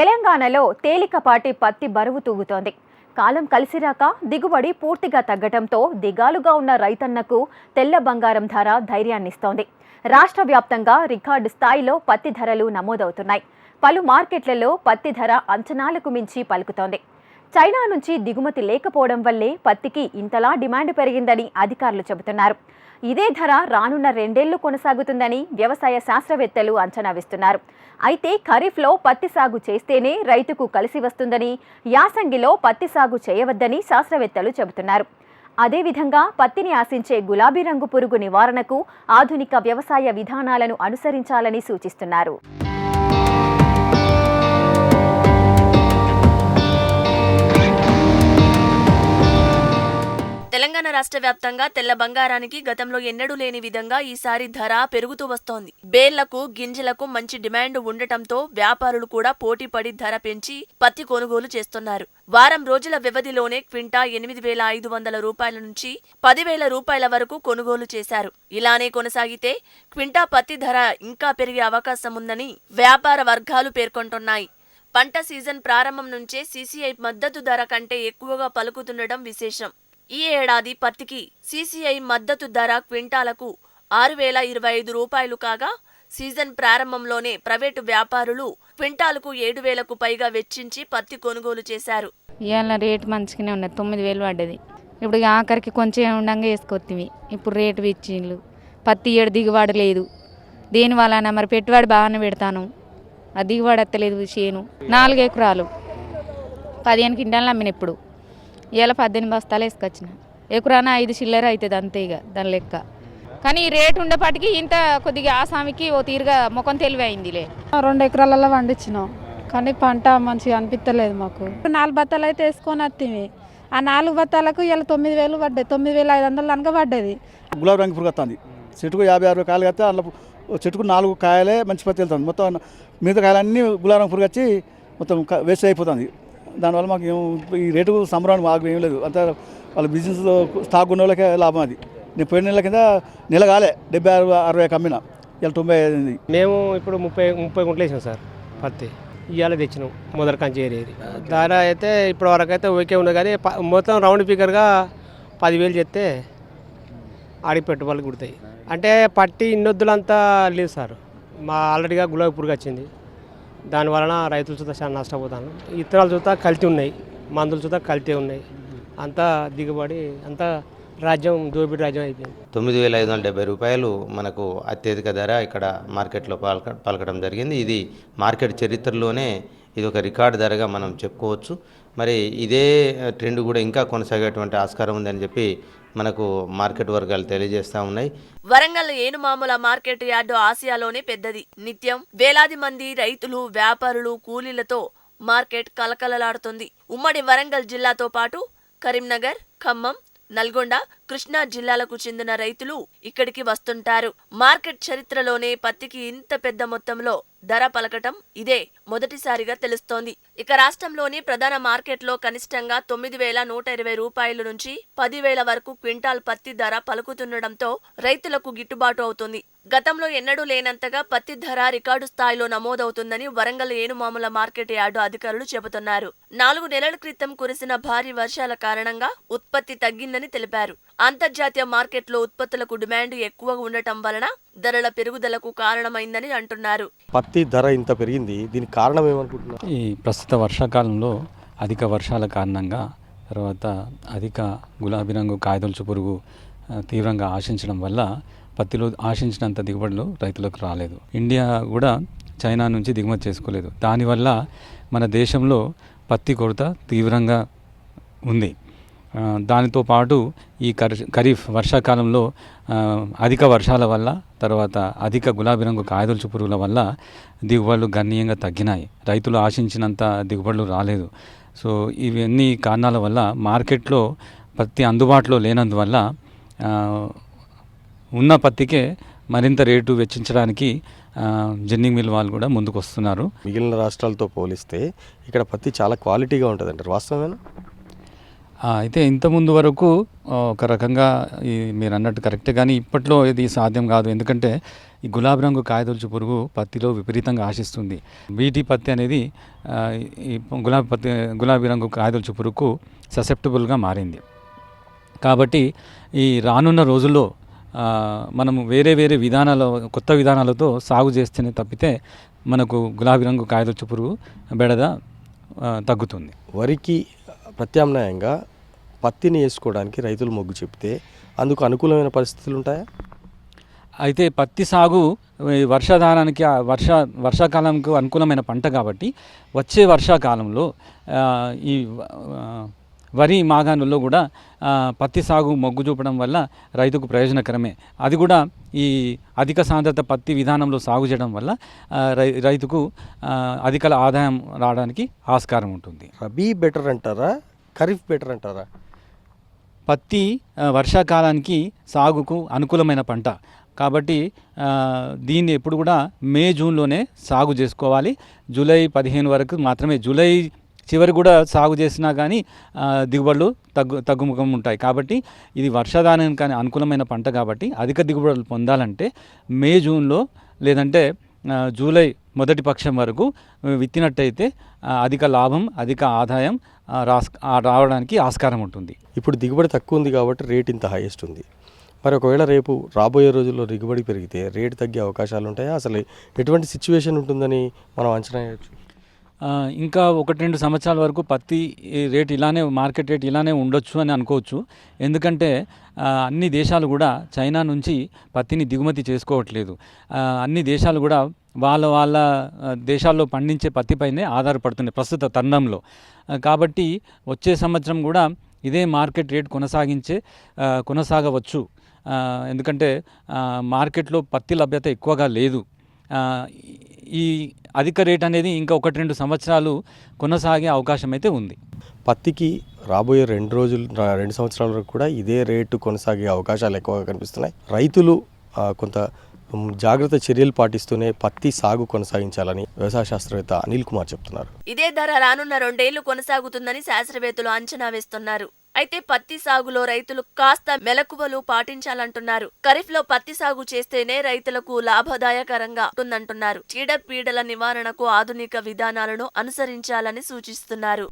తెలంగాణలో తేలికపాటి పత్తి బరువు తూగుతోంది. కాలం కలిసిరాక దిగుబడి పూర్తిగా తగ్గటంతో దిగాలుగా ఉన్న రైతన్నకు తెల్ల బంగారం ధర ధైర్యాన్నిస్తోంది. రాష్ట్ర వ్యాప్తంగా రికార్డు స్థాయిలో పత్తి ధరలు నమోదవుతున్నాయి. పలు మార్కెట్లలో పత్తి ధర అంచనాలకు మించి పలుకుతోంది. చైనా నుంచి దిగుమతి లేకపోవడం వల్లే పత్తికి ఇంతలా డిమాండ్ పెరిగిందని అధికారులు చెబుతున్నారు. ఇదే ధర రానున్న రెండేళ్ళు కొనసాగుతుందని వ్యవసాయ శాస్త్రవేత్తలు అంచనా వేస్తున్నారు. అయితే ఖరీఫ్లో పత్తి సాగు చేస్తేనే రైతుకు కలిసి వస్తుందని యాసంగిలో పత్తి సాగు చేయవద్దని శాస్త్రవేత్తలు చెబుతున్నారు. అదేవిధంగా పత్తిని ఆశించే గులాబీ రంగు పురుగు నివారణకు ఆధునిక వ్యవసాయ విధానాలను అనుసరించాలని సూచిస్తున్నారు. తెలంగాణ రాష్ట్ర వ్యాప్తంగా తెల్ల బంగారానికి గతంలో ఎన్నడూ లేని విధంగా ఈసారి ధర పెరుగుతూ వస్తోంది. బేర్లకు గింజలకు మంచి డిమాండ్ ఉండటంతో వ్యాపారులు కూడా పోటీపడి ధర పెంచి పత్తి కొనుగోలు చేస్తున్నారు. వారం రోజుల వ్యవధిలోనే క్వింటా ఎనిమిది వేల ఐదు వందల రూపాయల నుంచి పదివేల రూపాయల వరకు కొనుగోలు చేశారు. ఇలానే కొనసాగితే క్వింటా పత్తి ధర ఇంకా పెరిగే అవకాశం ఉందని వ్యాపార వర్గాలు పేర్కొంటున్నాయి. పంట సీజన్ ప్రారంభం నుంచే సీసీఐ మద్దతు ధర కంటే ఎక్కువగా పలుకుతుండటం విశేషం. ఈ ఏడాది పత్తికి సీసీఐ మద్దతు ధర క్వింటాలకు ఆరు వేల ఇరవై ఐదు రూపాయలు కాగా సీజన్ ప్రారంభంలోనే ప్రైవేటు వ్యాపారులు క్వింటాలకు ఏడు వేలకు పైగా వెచ్చించి పత్తి కొనుగోలు చేశారు. ఇవాళ రేటు మంచిగానే ఉన్నది తొమ్మిది వేలు పడ్డది. ఇప్పుడు ఆఖరికి కొంచెం ఉండంగా వేసుకొత్తివి. ఇప్పుడు రేటు ఇచ్చిండ్లు పత్తి ఏడు దిగుబడి లేదు. దేని వలన? మరి పెట్టుబడి బాగానే పెడతాను. ఆ దిగుబడి ఎత్తలేదు చేను. నాలుగు ఎకరాలు. పదిహేను కింటాలు అమ్మిన ఇప్పుడు. ఇవాళ పద్దెనిమిది బస్తాలు వేసుకొచ్చిన. ఎకరాన ఐదు చిల్లర అవుతుంది అంతే ఇక దాని లెక్క. కానీ ఈ రేటు ఉండేపాటికి ఇంత కొద్దిగా ఆసామికి ఓ తీరుగా ముఖం తెలివి అయిందిలే రెండు ఎకరాలలో పండించినాం. కానీ పంట మంచిగా అనిపించలేదు మాకు. నాలుగు బత్తాలు అయితే వేసుకొని వస్తుంది ఆ నాలుగు బత్తాలకు ఇలా తొమ్మిది వేలు పడ్డాయి. తొమ్మిది వేల ఐదు వందలు అనక పడ్డది. గులాబీ రంగు పురుగు వస్తుంది చెట్టుకు యాభై అరవై కాయలు కడితే అందులో చెట్టుకు నాలుగు కాయలే మంచి పత్తి వెళ్తుంది. మొత్తం మిగతా కాయలన్నీ గులాబీ రంగు పురుగు వచ్చి మొత్తం వేస్ట్ అయిపోతుంది. దానివల్ల మాకు ఏం ఈ రేటు సంబరానికి మాకు ఏం లేదు. అంతా వాళ్ళ బిజినెస్ స్టాక్ ఉన్న వాళ్ళకే లాభం అది. నేను పోయిన నెల కింద నెల కాలే డెబ్బై అరవై అరవై కమ్మిన. ఇలా తొంభై ఐదు మేము ఇప్పుడు ముప్పై ముప్పై గుంటలు వేసాం సార్ పత్తి. ఇవాళ తెచ్చినాం మొదటి కంచి ఏరియది ధర అయితే ఇప్పటి వరకు అయితే ఓకే ఉంది కానీ ప- మొత్తం రౌండ్ ఫిగర్గా పదివేలు చెప్తే ఆడికి పెట్టుబడులు కుడతాయి అంటే పట్టి ఇన్నొద్దులంతా లేదు సార్. మా ఆల్రెడీగా గులాబీ పురుగు వచ్చింది. దాని వలన రైతులు చూద్దా చాలా నష్టపోతాను. ఇత్తనాలు చూద్దా కల్తీ ఉన్నాయి మందులు చూద్దా కల్తీ ఉన్నాయి. అంతా దిగుబడి అంతా రాజ్యం దోపిడి రాజ్యం అయిపోయింది. తొమ్మిది వేల ఐదు వందల డెబ్బై రూపాయలు మనకు అత్యధిక ధర ఇక్కడ మార్కెట్లో పాల్క పలకడం జరిగింది. ఇది మార్కెట్ చరిత్రలోనే ఇది ఒక రికార్డు ధరగా మనం చెప్పుకోవచ్చు. మరి ఇదే ట్రెండ్ కూడా ఇంకా కొనసాగేటువంటి ఆస్కారం ఉందని చెప్పి మనకు మార్కెట్ వర్గాలు తెలియజేస్తా ఉన్నాయి. వరంగల్ ఏనుమాముల మార్కెట్ యార్డు ఆసియాలోనే పెద్దది. నిత్యం వేలాది మంది రైతులు వ్యాపారులు కూలీలతో మార్కెట్ కలకలలాడుతుంది. ఉమ్మడి వరంగల్ జిల్లాతో పాటు కరీంనగర్ ఖమ్మం నల్గొండ కృష్ణా జిల్లాలకు చెందిన రైతులు ఇక్కడికి వస్తుంటారు. మార్కెట్ చరిత్రలోనే పత్తికి ఇంత పెద్ద మొత్తంలో ధర పలకటం ఇదే మొదటిసారిగా తెలుస్తోంది. ఇక రాష్ట్రంలోని ప్రధాన మార్కెట్లో కనిష్టంగా తొమ్మిది వేల నూట ఇరవై రూపాయల నుంచి పదివేల వరకు క్వింటాల్ పత్తి ధర పలుకుతుండటంతో రైతులకు గిట్టుబాటు అవుతుంది. గతంలో ఎన్నడూ లేనంతగా పత్తి ధర రికార్డు స్థాయిలో నమోదవుతుందని వరంగల్ ఏనుమాముల మార్కెట్ యార్డు అధికారులు చెబుతున్నారు. నాలుగు నెలల క్రితం కురిసిన భారీ వర్షాల కారణంగా ఉత్పత్తి తగ్గిందని తెలిపారు. అంతర్జాతీయ మార్కెట్లో ఉత్పత్తులకు డిమాండ్ ఎక్కువ ఉండటం వలన ధరల పెరుగుదలకు కారణమైందని అంటున్నారు. పత్తి ధర ఇంత పెరిగింది దీనికి కారణం ఏమనుకుంటున్నారు? ఈ ప్రస్తుత వర్షాకాలంలో అధిక వర్షాల కారణంగా తర్వాత అధిక గులాబీ రంగు కాయదొలుచు పురుగు తీవ్రంగా ఆశించడం వల్ల పత్తిలో ఆశించినంత దిగుబడులు రైతులకు రాలేదు. ఇండియా కూడా చైనా నుంచి దిగుమతి చేసుకోలేదు. దానివల్ల మన దేశంలో పత్తి కొరత తీవ్రంగా ఉంది. దానితో పాటు ఈ ఖరీఫ్ వర్షాకాలంలో అధిక వర్షాల వల్ల తర్వాత అధిక గులాబీ రంగు కాయదొలుచు పురుగుల వల్ల దిగుబడులు గణనీయంగా తగ్గినాయి. రైతులు ఆశించినంత దిగుబడులు రాలేదు. సో ఇవన్నీ కారణాల వల్ల మార్కెట్లో పత్తి అందుబాటులో లేనందువల్ల ఉన్న పత్తికే మరింత రేటు వెచ్చించడానికి జిన్నింగ్ మిల్ వాళ్ళు కూడా ముందుకు వస్తున్నారు మిగిలిన రాష్ట్రాలతో పోలిస్తే ఇక్కడ పత్తి చాలా క్వాలిటీగా ఉంటుంది అంటారు వాస్తవమేనా అయితే ఇంతకుముందు వరకు ఒక రకంగా ఈ మీరు అన్నట్టు కరెక్టే. కానీ ఇప్పట్లో ఇది సాధ్యం కాదు. ఎందుకంటే ఈ గులాబీ రంగు కాయదొలుచు పురుగు పత్తిలో విపరీతంగా ఆశిస్తుంది. బీటీ పత్తి అనేది ఈ గులాబీ పత్తి గులాబీ రంగు కాయదొలుచు పురుగుకు ససెప్టబుల్గా మారింది. కాబట్టి ఈ రానున్న రోజుల్లో ఆ, మనము వేరే వేరే విధానాల కొత్త విధానాలతో సాగు చేస్తేనే తప్పితే మనకు గులాబీ రంగు కాయదొచ్చు పురుగు బెడద తగ్గుతుంది. వరికి ప్రత్యామ్నాయంగా పత్తిని వేసుకోవడానికి రైతులు మొగ్గు చెప్తే అందుకు అనుకూలమైన పరిస్థితులు ఉంటాయా? అయితే పత్తి సాగు వర్షాధారానికి వర్ష వర్షాకాలంకు అనుకూలమైన పంట కాబట్టి వచ్చే వర్షాకాలంలో ఈ వరి మాగాణుల్లో కూడా పత్తి సాగు మొగ్గు చూపడం వల్ల రైతుకు ప్రయోజనకరమే. అది కూడా ఈ అధిక సాంద్రత పత్తి విధానంలో సాగు చేయడం వల్ల రైతుకు అధిక ఆదాయం రావడానికి ఆస్కారం ఉంటుంది. రబీ బెటర్ అంటారా? ఖరీఫ్ బెటర్ అంటారా? పత్తి వర్షాకాలానికి సాగుకు అనుకూలమైన పంట. కాబట్టి దీన్ని ఎప్పుడు కూడా మే జూన్లోనే సాగు చేసుకోవాలి. జూలై పదిహేను వరకు మాత్రమే జూలై చివరి కూడా సాగు చేసినా కానీ దిగుబడులు తగ్గు తగ్గుముఖం ఉంటాయి. కాబట్టి ఇది వర్షాధారానికి కానీ అనుకూలమైన పంట కాబట్టి అధిక దిగుబడులు పొందాలంటే మే జూన్లో లేదంటే జూలై మొదటి పక్షం వరకు విత్తినట్టయితే అధిక లాభం అధిక ఆదాయం రాస్ రావడానికి ఆస్కారం ఉంటుంది. ఇప్పుడు దిగుబడి తక్కువ ఉంది కాబట్టి రేట్ ఇంత హైయెస్ట్ ఉంది. మరి ఒకవేళ రేపు రాబోయే రోజుల్లో దిగుబడి పెరిగితే రేటు తగ్గే అవకాశాలు ఉంటాయా? అసలు ఎటువంటి సిచ్యువేషన్ ఉంటుందని మనం అంచనా వేయచ్చు? ఇంకా ఒకటి రెండు సంవత్సరాల వరకు పత్తి రేట్ ఇలానే మార్కెట్ రేట్ ఇలానే ఉండొచ్చు అని అనుకోవచ్చు. ఎందుకంటే అన్ని దేశాలు కూడా చైనా నుంచి పత్తిని దిగుమతి చేసుకోవట్లేదు. అన్ని దేశాలు కూడా వాళ్ళ వాళ్ళ దేశాల్లో పండించే పత్తిపైనే ఆధారపడుతున్నాయి ప్రస్తుత తరుణంలో. కాబట్టి వచ్చే సంవత్సరం కూడా ఇదే మార్కెట్ రేట్ కొనసాగించే కొనసాగవచ్చు. ఎందుకంటే మార్కెట్లో పత్తి లభ్యత ఎక్కువగా లేదు. ఈ అధిక రేట్ అనేది ఇంకా ఒకటి రెండు సంవత్సరాలు కొనసాగే అవకాశం అయితే ఉంది. పత్తికి రాబోయే రెండు రోజులు రెండు సంవత్సరాల వరకు కూడా ఇదే రేటు కొనసాగే అవకాశాలు ఎక్కువగా కనిపిస్తున్నాయి. రైతులు కొంత జాగ్రత్త చర్యలు పాటిస్తూనే పత్తి సాగు కొనసాగించాలని వ్యవసాయ శాస్త్రవేత్త అనిల్ కుమార్ చెప్తున్నారు. ఇదే ధర రానున్న రెండేళ్ళు కొనసాగుతుందని శాస్త్రవేత్తలు అంచనా వేస్తున్నారు. అయితే పత్తి సాగులో రైతులు కాస్త మెలకువలు పాటించాలంటున్నారు. ఖరీఫ్లో పత్తి సాగు చేస్తేనే రైతులకు లాభదాయకరంగా ఉంటుందంటున్నారు. చీడపీడల నివారణకు ఆధునిక విధానాలను అనుసరించాలని సూచిస్తున్నారు.